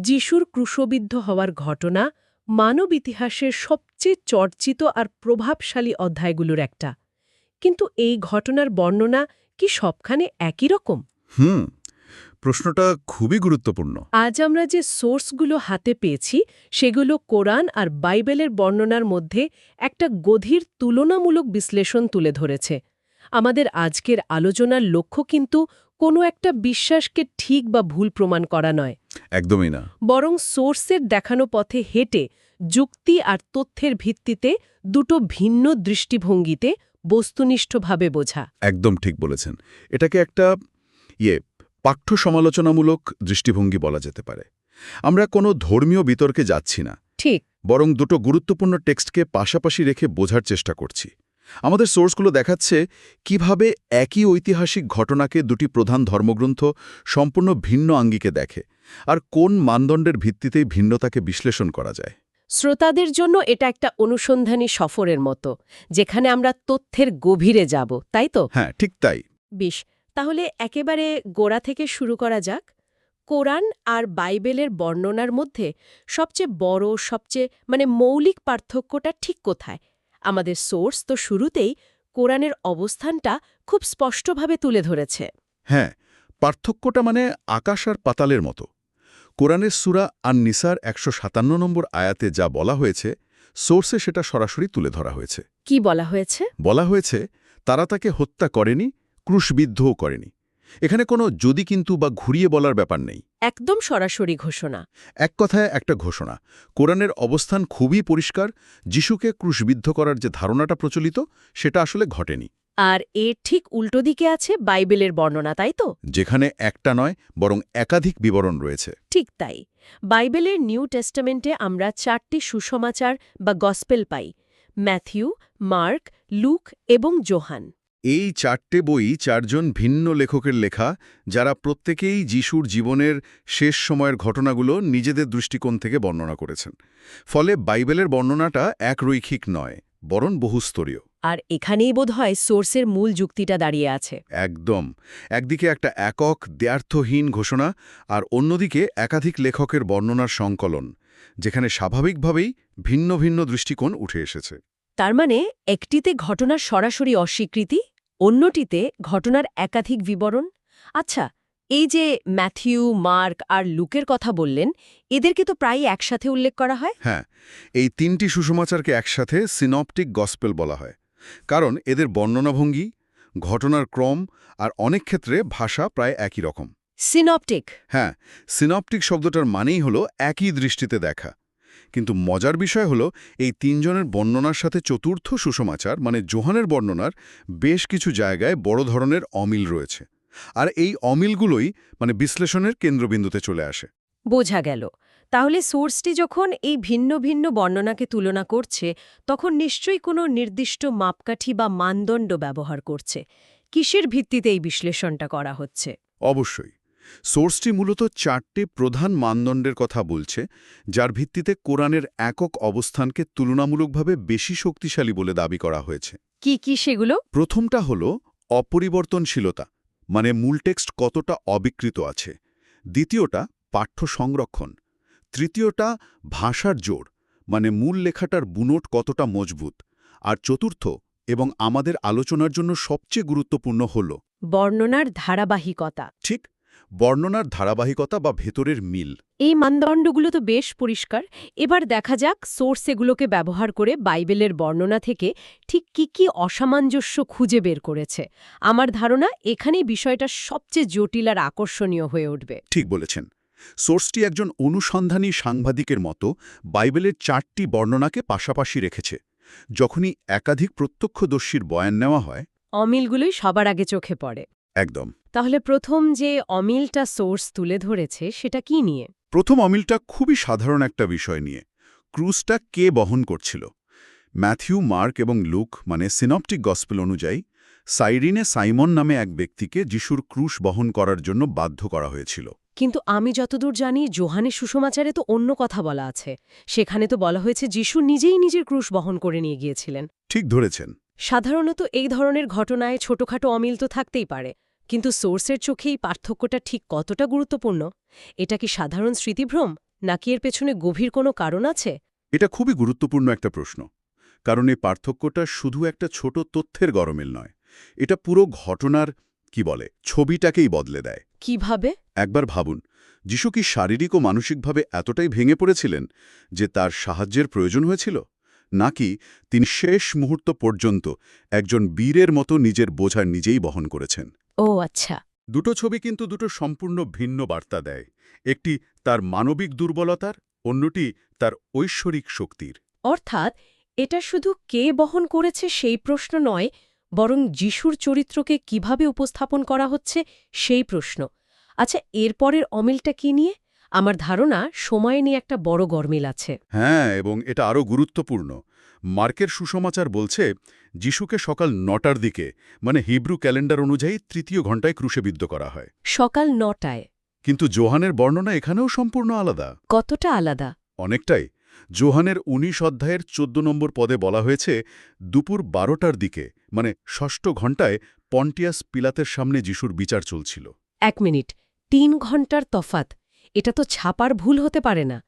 যিশুর ক্রুশবিদ্ধ হওয়ার ঘটনা মানব ইতিহাসের সবচেয়ে চর্চিত আর প্রভাবশালী অধ্যায়গুলোর একটা। কিন্তু এই ঘটনার বর্ণনা কি সবখানে একই রকম? হুম প্রশ্নটা খুবই গুরুত্বপূর্ণ। আজ আমরা যে সোর্সগুলো হাতে পেয়েছি সেগুলো কোরআন আর বাইবেলের বর্ণনার মধ্যে একটা গধীর তুলনামূলক বিশ্লেষণ তুলে ধরেছে। আমাদের আজকের আলোচনার লক্ষ্য কিন্তু কোনো একটা বিশ্বাসকে ঠিক বা ভুল প্রমাণ করা নয়। একদমই না। বরং সোর্সের দেখানো পথে হেঁটে যুক্তি আর তথ্যের ভিত্তিতে দুটো ভিন্ন দৃষ্টিভঙ্গিতে বস্তুনিষ্ঠভাবে বোঝা। একদম ঠিক বলেছেন। এটাকে একটা ইয়ে পাঠ্য সমালোচনামূলক দৃষ্টিভঙ্গি বলা যেতে পারে। আমরা কোনো ধর্মীয় বিতর্কে যাচ্ছি না। ঠিক। বরং দুটো গুরুত্বপূর্ণ টেক্সটকে পাশাপাশি রেখে বোঝার চেষ্টা করছি। আমাদের সোর্সগুলো দেখাচ্ছে কীভাবে একই ঐতিহাসিক ঘটনাকে দুটি প্রধান ধর্মগ্রন্থ সম্পূর্ণ ভিন্ন আঙ্গিকে দেখে আর কোন মানদণ্ডের ভিত্তিতেই ভিন্নতাকে বিশ্লেষণ করা যায়। শ্রোতাদের জন্য এটা একটা অনুসন্ধানী সফরের মতো যেখানে আমরা তথ্যের গভীরে যাব তাই তো? হ্যাঁ ঠিক তাই। বিশ তাহলে একেবারে গোড়া থেকে শুরু করা যাক। কোরআন আর বাইবেলের বর্ণনার মধ্যে সবচেয়ে বড় সবচেয়ে মানে মৌলিক পার্থক্যটা ঠিক কোথায়? আমাদের সোর্স তো শুরুতেই কোরআনের অবস্থানটা খুব স্পষ্টভাবে তুলে ধরেছে। হ্যাঁ পার্থক্যটা মানে আকাশ আর পাতালের মতো। কোরআনের সুরা আর নিসার একশো সাতান্ন নম্বর আয়াতে যা বলা হয়েছে সোর্সে সেটা সরাসরি তুলে ধরা হয়েছে। কি বলা হয়েছে? বলা হয়েছে তারা তাকে হত্যা করেনি ক্রুশবিদ্ধও করেনি। এখানে কোনো যদি কিন্তু বা ঘুরিয়ে বলার ব্যাপার নেই। একদম সরাসরি ঘোষণা। এক কথায় একটা ঘোষণা। কোরআনের অবস্থান খুবই পরিষ্কার যিশুকে ক্রুশবিদ্ধ করার যে ধারণাটা প্রচলিত সেটা আসলে ঘটেনি। আর এর ঠিক উল্টো দিকে আছে বাইবেলের বর্ণনা তাই তো? যেখানে একটা নয় বরং একাধিক বিবরণ রয়েছে। ঠিক তাই। বাইবেলের নিউ টেস্টামেন্টে আমরা চারটি সুসমাচার বা গসপেল পাই ম্যাথিউ মার্ক লুক এবং জোহান। এই চারটে বই চারজন ভিন্ন লেখকের লেখা যারা প্রত্যেকেই যিশুর জীবনের শেষ সময়ের ঘটনাগুলো নিজেদের দৃষ্টিকোণ থেকে বর্ণনা করেছেন। ফলে বাইবেলের বর্ণনাটা একরৈখিক নয় বরং বহুস্তরীয়। আর এখানেই বোধহয় সোর্সের মূল যুক্তিটা দাঁড়িয়ে আছে। একদম। একদিকে একটা একক দ্ব্যর্থহীন ঘোষণা আর অন্যদিকে একাধিক লেখকের বর্ণনার সংকলন যেখানে স্বাভাবিকভাবেই ভিন্ন ভিন্ন দৃষ্টিকোণ উঠে এসেছে। তার মানে একটিতে ঘটনার সরাসরি অস্বীকৃতি অন্যটিতে ঘটনার একাধিক বিবরণ। আচ্ছা এই যে ম্যাথিউ মার্ক আর লুকের কথা বললেন এদেরকে তো প্রায়ই একসাথে উল্লেখ করা হয়? হ্যাঁ এই তিনটি সুষমাচারকে একসাথে সিনপটিক গসপেল বলা হয়। কারণ এদের বর্ণনাভঙ্গি ঘটনার ক্রম আর অনেক ক্ষেত্রে ভাষা প্রায় একই রকম। সিনপটিক? হ্যাঁ সিনপটিক শব্দটার মানেই হলো একই দৃষ্টিতে দেখা। কিন্তু মজার বিষয় হলো এই তিনজনের বর্ণনার সাথে চতুর্থ সুষমাচার মানে জোহানের বর্ণনার বেশ কিছু জায়গায় বড় ধরনের অমিল রয়েছে। আর এই অমিলগুলোই মানে বিশ্লেষণের কেন্দ্রবিন্দুতে চলে আসে। বোঝা গেল। তাহলে সোর্সটি যখন এই ভিন্ন ভিন্ন বর্ণনাকে তুলনা করছে তখন নিশ্চয়ই কোনো নির্দিষ্ট মাপকাঠি বা মানদণ্ড ব্যবহার করছে। কিসের ভিত্তিতে এই বিশ্লেষণটা করা হচ্ছে? অবশ্যই। সোর্সটি মূলত চারটি প্রধান মানদণ্ডের কথা বলছে যার ভিত্তিতে কোরআনের একক অবস্থানকে তুলনামূলকভাবে বেশি শক্তিশালী বলে দাবি করা হয়েছে। কি কি সেগুলো? প্রথমটা হল অপরিবর্তনশীলতা মানে মূল টেক্সট কতটা অবিকৃত আছে। দ্বিতীয়টা পাঠ্য সংরক্ষণ। তৃতীয়টা ভাষার জোর মানে মূল লেখাটার বুনোট কতটা মজবুত। আর চতুর্থ এবং আমাদের আলোচনার জন্য সবচেয়ে গুরুত্বপূর্ণ হল বর্ণনার ধারাবাহিকতা। ঠিক বর্ণনার ধারাবাহিকতা বা ভেতরের মিল। এই মানদণ্ডগুলো তো বেশ পরিষ্কার। এবার দেখা যাক সোর্স এগুলোকে ব্যবহার করে বাইবেলের বর্ণনা থেকে ঠিক কি কি অসামঞ্জস্য খুঁজে বের করেছে। আমার ধারণা এখানেই বিষয়টা সবচেয়ে জটিল আর আকর্ষণীয় হয়ে উঠবে। ঠিক বলেছেন। সোর্সটি একজন অনুসন্ধানী সাংবাদিকের মতো বাইবেলের চারটি বর্ণনাকে পাশাপাশি রেখেছে। যখনই একাধিক প্রত্যক্ষদর্শীর বয়ান নেওয়া হয় অমিলগুলোই সবার আগে চোখে পড়ে। একদম। তাহলে প্রথম যে অমিলটা সোর্স তুলে ধরেছে সেটা কি নিয়ে? প্রথম অমিলটা খুবই সাধারণ একটা বিষয় নিয়ে। ক্রুজটা কে বহন করছিল? ম্যাথিউ মার্ক এবং লুক মানে সিনপটিক গসপেল অনুযায়ী সাইরিনে সাইমন নামে এক ব্যক্তিকে যিশুর ক্রুশ বহন করার জন্য বাধ্য করা হয়েছিল। কিন্তু আমি যতদূর জানি জোহানে সুষমাচারে তো অন্য কথা বলা আছে। সেখানে তো বলা হয়েছে যিশু নিজেই নিজের ক্রুশ বহন করে নিয়ে গিয়েছিলেন। ঠিক ধরেছেন। সাধারণত এই ধরনের ঘটনায় ছোটখাটো অমিল তো থাকতেই পারে। কিন্তু সোর্সের চোখে এই পার্থক্যটা ঠিক কতটা গুরুত্বপূর্ণ? এটা কি সাধারণ স্মৃতিভ্রম? নাকি এর পেছনে গভীর কোনো কারণ আছে? এটা খুবই গুরুত্বপূর্ণ একটা প্রশ্ন। কারণ এই পার্থক্যটা শুধু একটা ছোট তথ্যের গরমিল নয়। এটা পুরো ঘটনার কি বলে ছবিটাকেই বদলে দেয়। কীভাবে? একবার ভাবুন যিশু কি শারীরিক ও মানসিকভাবে এতটাই ভেঙে পড়েছিলেন যে তার সাহায্যের প্রয়োজন হয়েছিল? নাকি তিনি শেষ মুহূর্ত পর্যন্ত একজন বীরের মতো নিজের বোঝা নিজেই বহন করেছেন? ও আচ্ছা। দুটো ছবি কিন্তু দুটো সম্পূর্ণ ভিন্ন বার্তা দেয়। একটি তার মানবিক দুর্বলতার অন্যটি তার ঐশ্বরিক শক্তির। অর্থাৎ এটা শুধু কে বহন করেছে সেই প্রশ্ন নয় বরং যিশুর চরিত্রকে কীভাবে উপস্থাপন করা হচ্ছে সেই প্রশ্ন। আচ্ছা এরপরের অমিলটা কি নিয়ে? আমার ধারণা সময় নিয়ে একটা বড় গরমিল আছে। হ্যাঁ এবং এটা আরও গুরুত্বপূর্ণ। মার্কের সুসমাচার বলছে যিশুকে সকাল নটার দিকে মানে হিব্রু ক্যালেন্ডার অনুযায়ী তৃতীয় ঘণ্টায় ক্রুশেবিদ্ধ করা হয়। সকাল নটায়। কিন্তু জোহানের বর্ণনা এখানেও সম্পূর্ণ আলাদা। কতটা আলাদা? অনেকটাই। জোহানের ১৯ অধ্যায়ের ১৪ নম্বর পদে বলা হয়েছে দুপুর বারোটার দিকে মানে ষষ্ঠ ঘণ্টায় পন্টিয়াস পিলাতের সামনে যিশুর বিচার চলছিল। এক মিনিট তিন ঘণ্টার তফাত। এটা তো ছাপার ভুল হতে পারে না।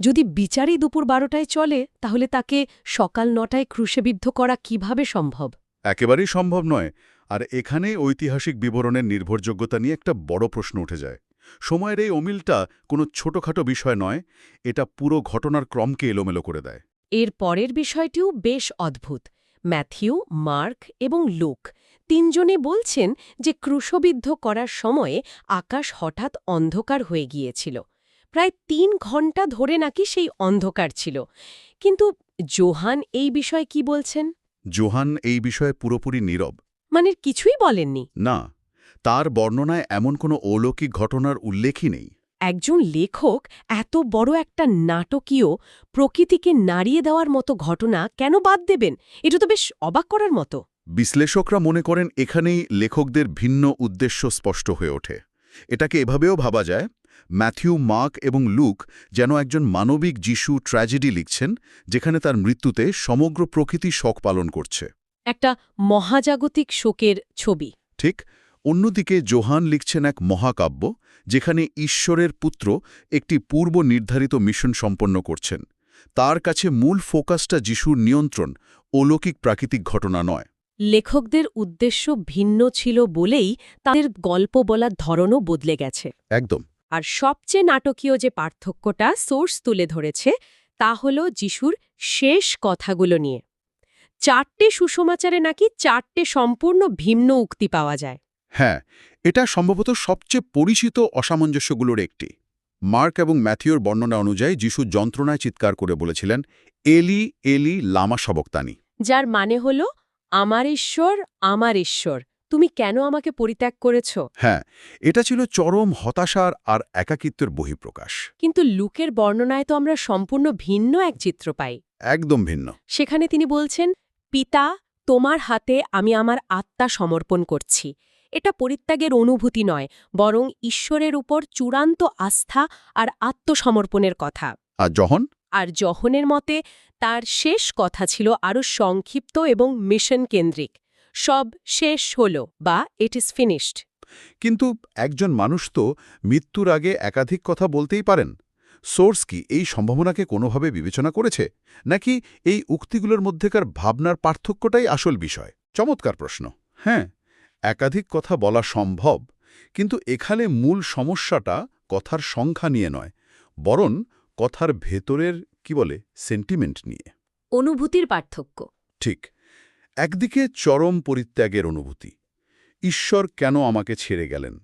যদি বিচারই দুপুর বারোটায় চলে তাহলে তাকে সকাল নটায় ক্রুশেবিদ্ধ করা কীভাবে সম্ভব? একেবারেই সম্ভব নয়। আর এখানে ঐতিহাসিক বিবরণের নির্ভরযোগ্যতা নিয়ে একটা বড় প্রশ্ন উঠে যায়। সময়ের এই অমিলটা কোনো ছোটখাটো বিষয় নয় এটা পুরো ঘটনার ক্রমকে এলোমেলো করে দেয়। এর পরের বিষয়টিও বেশ অদ্ভুত। ম্যাথিউ মার্ক এবং লুক তিনজনে বলছেন যে ক্রুশবিদ্ধ করার সময়ে আকাশ হঠাৎ অন্ধকার হয়ে গিয়েছিল। প্রায় তিন ঘণ্টা ধরে নাকি সেই অন্ধকার ছিল। কিন্তু জোহান এই বিষয়ে কি বলছেন? জোহান এই বিষয়ে পুরোপুরি নীরব। মানে কিছুই বলেননি? না তার বর্ণনায় এমন কোনো অলৌকিক ঘটনার উল্লেখই নেই। একজন লেখক এত বড় একটা নাটকীয় প্রকৃতিকে নাড়িয়ে দেওয়ার মতো ঘটনা কেন বাদ দেবেন? এটা তো বেশ অবাক করার মতো। বিশ্লেষকরা মনে করেন এখানেই লেখকদের ভিন্ন উদ্দেশ্য স্পষ্ট হয়ে ওঠে। এটাকে এভাবেও ভাবা যায় ম্যাথিউ মার্ক এবং লুক যেন একজন মানবিক যিশু ট্র্যাজেডি লিখছেন যেখানে তার মৃত্যুতে সমগ্র প্রকৃতি শোক পালন করছে। একটা মহাজাগতিক শোকের ছবি। ঠিক অন্যদিকে জোহান লিখছেন এক মহাকাব্য যেখানে ঈশ্বরের পুত্র একটি পূর্ব নির্ধারিত মিশন সম্পন্ন করছেন। তার কাছে মূল ফোকাসটা যিশুর নিয়ন্ত্রণ অলৌকিক প্রাকৃতিক ঘটনা নয়। লেখকদের উদ্দেশ্য ভিন্ন ছিল বলেই তাদের গল্প বলার ধরনও বদলে গেছে। একদম। আর সবচেয়ে নাটকীয় যে পার্থক্যটা সোর্স তুলে ধরেছে তা হল যিশুর শেষ কথাগুলো নিয়ে। চারটে সুসমাচারে নাকি চারটে সম্পূর্ণ ভিন্ন উক্তি পাওয়া যায়। হ্যাঁ এটা সম্ভবত সবচেয়ে পরিচিত অসামঞ্জস্যগুলোর একটি। মার্ক এবং ম্যাথিওর বর্ণনা অনুযায়ী যিশু যন্ত্রণায় চিৎকার করে বলেছিলেন এলি এলি লামা সবক্তানি। যার মানে হল আমার ঈশ্বর আমার ঈশ্বর। তুমি কেন আমাকে পরিত্যাগ করেছ? হ্যাঁ এটা ছিল চরম হতাশার আর একাকিত্বের বহিঃপ্রকাশ। কিন্তু লুকের বর্ণনায় তো আমরা সম্পূর্ণ ভিন্ন এক চিত্র পাই। একদম ভিন্ন। সেখানে তিনি বলছেন পিতা তোমার হাতে আমি আমার আত্মা সমর্পণ করছি। এটা পরিত্যাগের অনুভূতি নয় বরং ঈশ্বরের উপর চূড়ান্ত আস্থা আর আত্মসমর্পণের কথা। আর যখন? আর জহনের মতে তার শেষ কথা ছিল আরও সংক্ষিপ্ত এবং মিশন কেন্দ্রিক সব শেষ হল বা ইট ইজ ফিনিশড কিন্তু একজন মানুষ তো মৃত্যুর আগে একাধিক কথা বলতেই পারেন। সোর্স কি এই সম্ভাবনাকে কোনোভাবে বিবেচনা করেছে? নাকি এই উক্তিগুলোর মধ্যেকার ভাবনার পার্থক্যটাই আসল বিষয়? চমৎকার প্রশ্ন। হ্যাঁ একাধিক কথা বলা সম্ভব কিন্তু এখানে মূল সমস্যাটা কথার সংখ্যা নিয়ে নয় বরং কথার ভেতরের কি বলে সেন্টিমেন্ট নিয়ে। অনুভূতির পার্থক্য। ঠিক। একদিকে চরম পরিত্যাগের অনুভূতি ঈশ্বর কেন আমাকে ছেড়ে গেলেন?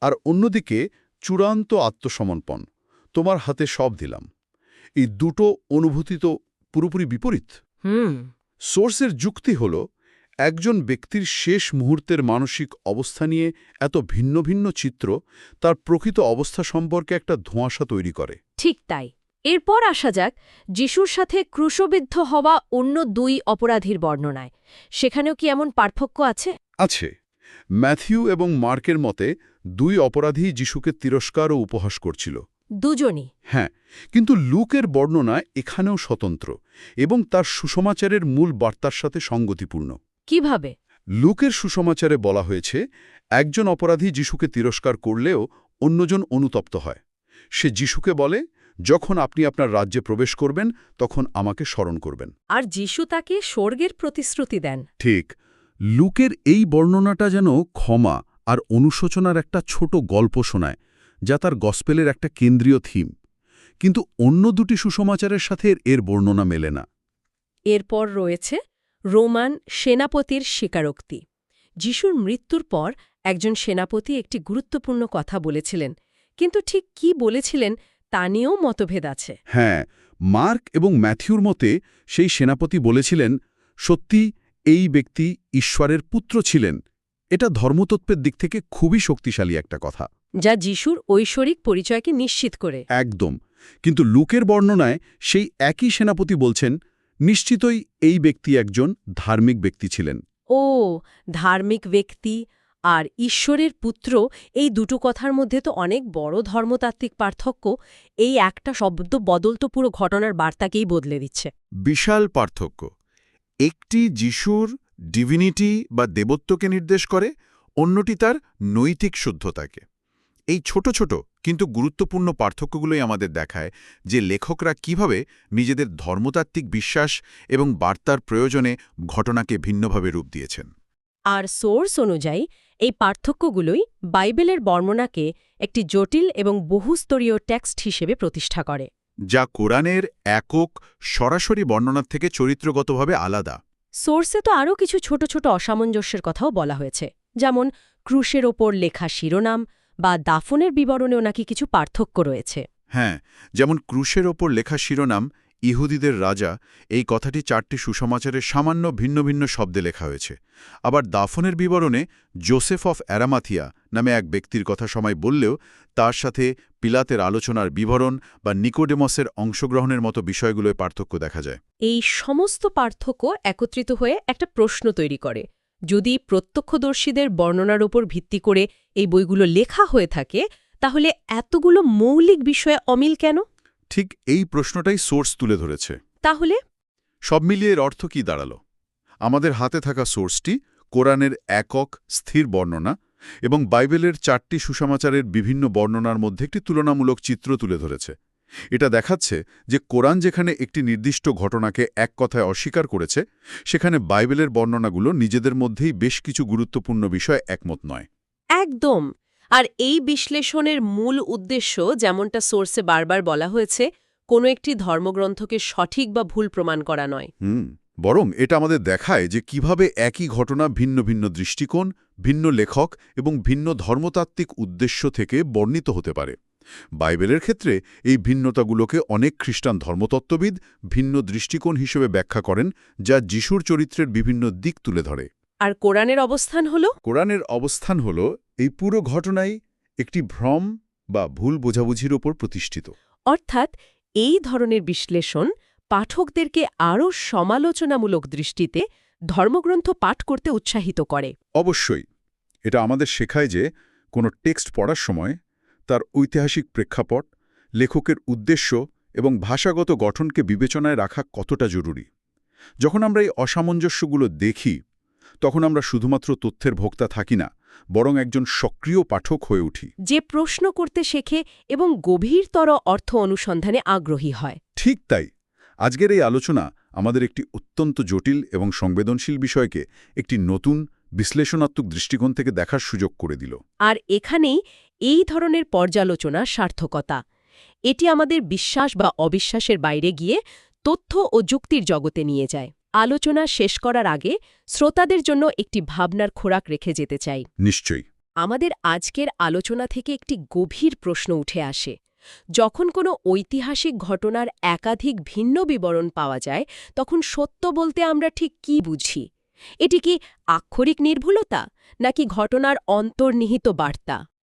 আর অন্যদিকে চূড়ান্ত আত্মসমর্পণ তোমার হাতে সব দিলাম। এই দুটো অনুভূতি তো পুরোপুরি বিপরীত। হুম। সোর্সের যুক্তি হল একজন ব্যক্তির শেষ মুহূর্তের মানসিক অবস্থা নিয়ে এত ভিন্ন ভিন্ন চিত্র তার প্রকৃত অবস্থা সম্পর্কে একটা ধোঁয়াশা তৈরি করে। ঠিক তাই। এরপর আসা যাক যিশুর সাথে ক্রুশবিদ্ধ হওয়া অন্য দুই অপরাধীর বর্ণনায়। সেখানেও কি এমন পার্থক্য আছে? আছে। ম্যাথিউ এবং মার্কের মতে দুই অপরাধী যিশুকে তিরস্কার ও উপহাস করছিল। দুজনই। হ্যাঁ কিন্তু লুকের বর্ণনা এখানেও স্বতন্ত্র এবং তার সুসমাচারের মূল বার্তার সাথে সঙ্গতিপূর্ণ। কীভাবে? লুকের সুসমাচারে বলা হয়েছে একজন অপরাধী যিশুকে তিরস্কার করলেও অন্যজন অনুতপ্ত হয়। সে যিশুকে বলে যখন আপনি আপনার রাজ্যে প্রবেশ করবেন তখন আমাকে স্মরণ করবেন। আর যিশু তাকে স্বর্গের প্রতিশ্রুতি দেন। ঠিক। লুকের এই বর্ণনাটা যেন ক্ষমা আর অনুশোচনার একটা ছোট গল্প শোনায় যা তার গসপেলের একটা কেন্দ্রীয় থিম। কিন্তু অন্য দুটি সুসমাচারের সাথে এর বর্ণনা মেলে না। এরপর রয়েছে রোমান সেনাপতির স্বীকারোক্তি। যিশুর মৃত্যুর পর একজন সেনাপতি একটি গুরুত্বপূর্ণ কথা বলেছিলেন। কিন্তু ঠিক কি বলেছিলেন তা নিয়েও মতভেদ আছে। হ্যাঁ মার্ক এবং ম্যাথিউর মতে সেই সেনাপতি বলেছিলেন সত্যি এই ব্যক্তি ঈশ্বরের পুত্র ছিলেন। এটা ধর্মতত্ত্বের দিক থেকে খুবই শক্তিশালী একটা কথা। যা যিশুর ঐশ্বরিক পরিচয়কে নিশ্চিত করে। একদম। কিন্তু লুকের বর্ণনায় সেই একই সেনাপতি বলছেন নিশ্চিতই এই ব্যক্তি একজন ধার্মিক ব্যক্তি ছিলেন। ও ধার্মিক ব্যক্তি আর ঈশ্বরের পুত্র এই দুটো কথার মধ্যে তো অনেক বড় ধর্মতাত্ত্বিক পার্থক্য এই একটা শব্দ বদল তো পুরো ঘটনার বার্তাকেই বদলে দিচ্ছে। বিশাল পার্থক্য। একটি যিশুর ডিভিনিটি বা দেবত্বকে নির্দেশ করে অন্যটি তার নৈতিক শুদ্ধতাকে। এই ছোট ছোট কিন্তু গুরুত্বপূর্ণ পার্থক্যগুলোই আমাদের দেখায় যে লেখকরা কীভাবে নিজেদের ধর্মতাত্ত্বিক বিশ্বাস এবং বার্তার প্রয়োজনে ঘটনাকে ভিন্নভাবে রূপ দিয়েছেন। আর সোর্স অনুযায়ী এই পার্থক্যগুলোই বাইবেলের বর্ণনাকে একটি জটিল এবং বহুস্তরীয় টেক্সট হিসেবে প্রতিষ্ঠা করে। যা কোরআনের একক সরাসরি বর্ণনার থেকে চরিত্রগতভাবে আলাদা। সোর্সে তো আরও কিছু ছোট ছোট অসামঞ্জস্যের কথাও বলা হয়েছে যেমন ক্রুশের ওপর লেখা শিরোনাম বা দাফনের বিবরণেও নাকি কিছু পার্থক্য রয়েছে। হ্যাঁ যেমন ক্রুশের ওপর লেখা শিরোনাম ইহুদিদের রাজা এই কথাটি চারটি সুসমাচারের সামান্য ভিন্ন ভিন্ন শব্দে লেখা হয়েছে। আবার দাফনের বিবরণে জোসেফ অফ অ্যারামাথিয়া নামে এক ব্যক্তির কথা সময় বললেও তার সাথে পিলাতের আলোচনার বিবরণ বা নিকোডেমসের অংশগ্রহণের মতো বিষয়গুলোয় পার্থক্য দেখা যায়। এই সমস্ত পার্থক্য একত্রিত হয়ে একটা প্রশ্ন তৈরি করে। যদি প্রত্যক্ষদর্শীদের বর্ণনার ওপর ভিত্তি করে এই বইগুলো লেখা হয়ে থাকে, তাহলে এতগুলো মৌলিক বিষয়ে অমিল কেন? ঠিক এই প্রশ্নটাই সোর্স তুলে ধরেছে। তাহলে? সব মিলিয়ে এর অর্থ কি দাঁড়াল? আমাদের হাতে থাকা সোর্সটি কোরআনের একক স্থির বর্ণনা এবং বাইবেলের চারটি সুসমাচারের বিভিন্ন বর্ণনার মধ্যে একটি তুলনামূলক চিত্র তুলে ধরেছে। এটা দেখাচ্ছে যে কোরআন যেখানে একটি নির্দিষ্ট ঘটনাকে এক কথায় অস্বীকার করেছে সেখানে বাইবেলের বর্ণনাগুলো নিজেদের মধ্যেই বেশ কিছু গুরুত্বপূর্ণ বিষয় একমত নয়। একদম। আর এই বিশ্লেষণের মূল উদ্দেশ্য যেমনটা সোর্সে বারবার বলা হয়েছে কোনো একটি ধর্মগ্রন্থকে সঠিক বা ভুল প্রমাণ করা নয়। হুম বরং এটা আমাদের দেখায় যে কীভাবে একই ঘটনা ভিন্ন ভিন্ন দৃষ্টিকোণ ভিন্ন লেখক এবং ভিন্ন ধর্মতাত্ত্বিক উদ্দেশ্য থেকে বর্ণিত হতে পারে। বাইবেলের ক্ষেত্রে এই ভিন্নতাগুলোকে অনেক খ্রিস্টান ধর্মতত্ত্ববিদ ভিন্ন দৃষ্টিকোণ হিসেবে ব্যাখ্যা করেন যা যিশুর চরিত্রের বিভিন্ন দিক তুলে ধরে। আর কোরআনের অবস্থান হল? কোরআনের অবস্থান হল এই পুরো ঘটনাই একটি ভ্রম বা ভুল বোঝাবুঝির ওপর প্রতিষ্ঠিত। অর্থাৎ এই ধরনের বিশ্লেষণ পাঠকদেরকে আরও সমালোচনামূলক দৃষ্টিতে ধর্মগ্রন্থ পাঠ করতে উৎসাহিত করে। অবশ্যই এটা আমাদের শেখায় যে কোনো টেক্সট পড়ার সময় তার ঐতিহাসিক প্রেক্ষাপট লেখকের উদ্দেশ্য এবং ভাষাগত গঠনকে বিবেচনায় রাখা কতটা জরুরি। যখন আমরা এই অসামঞ্জস্যগুলো দেখি তখন আমরা শুধুমাত্র তথ্যের ভোক্তা থাকি না বরং একজন সক্রিয় পাঠক হয়ে উঠি। যে প্রশ্ন করতে শেখে এবং গভীরতর অর্থ অনুসন্ধানে আগ্রহী হয়। ঠিক তাই। আজকের এই আলোচনা আমাদের একটি অত্যন্ত জটিল এবং সংবেদনশীল বিষয়কে একটি নতুন বিশ্লেষণাত্মক দৃষ্টিকোণ থেকে দেখার সুযোগ করে দিল। আর এখানেই এই ধরনের পর্যালোচনা সার্থকতা। এটি আমাদের বিশ্বাস বা অবিশ্বাসের বাইরে গিয়ে তথ্য ও যুক্তির জগতে নিয়ে যায়। আলোচনা শেষ করার আগে শ্রোতাদের জন্য একটি ভাবনার খোরাক রেখে যেতে চাই। নিশ্চয়ই। আমাদের আজকের আলোচনা থেকে একটি গভীর প্রশ্ন উঠে আসে। যখন কোনো ঐতিহাসিক ঘটনার একাধিক ভিন্ন বিবরণ পাওয়া যায় তখন সত্য বলতে আমরা ঠিক কি বুঝি? এটি কি আক্ষরিক নির্ভুলতা নাকি ঘটনার অন্তর্নিহিত বার্তা?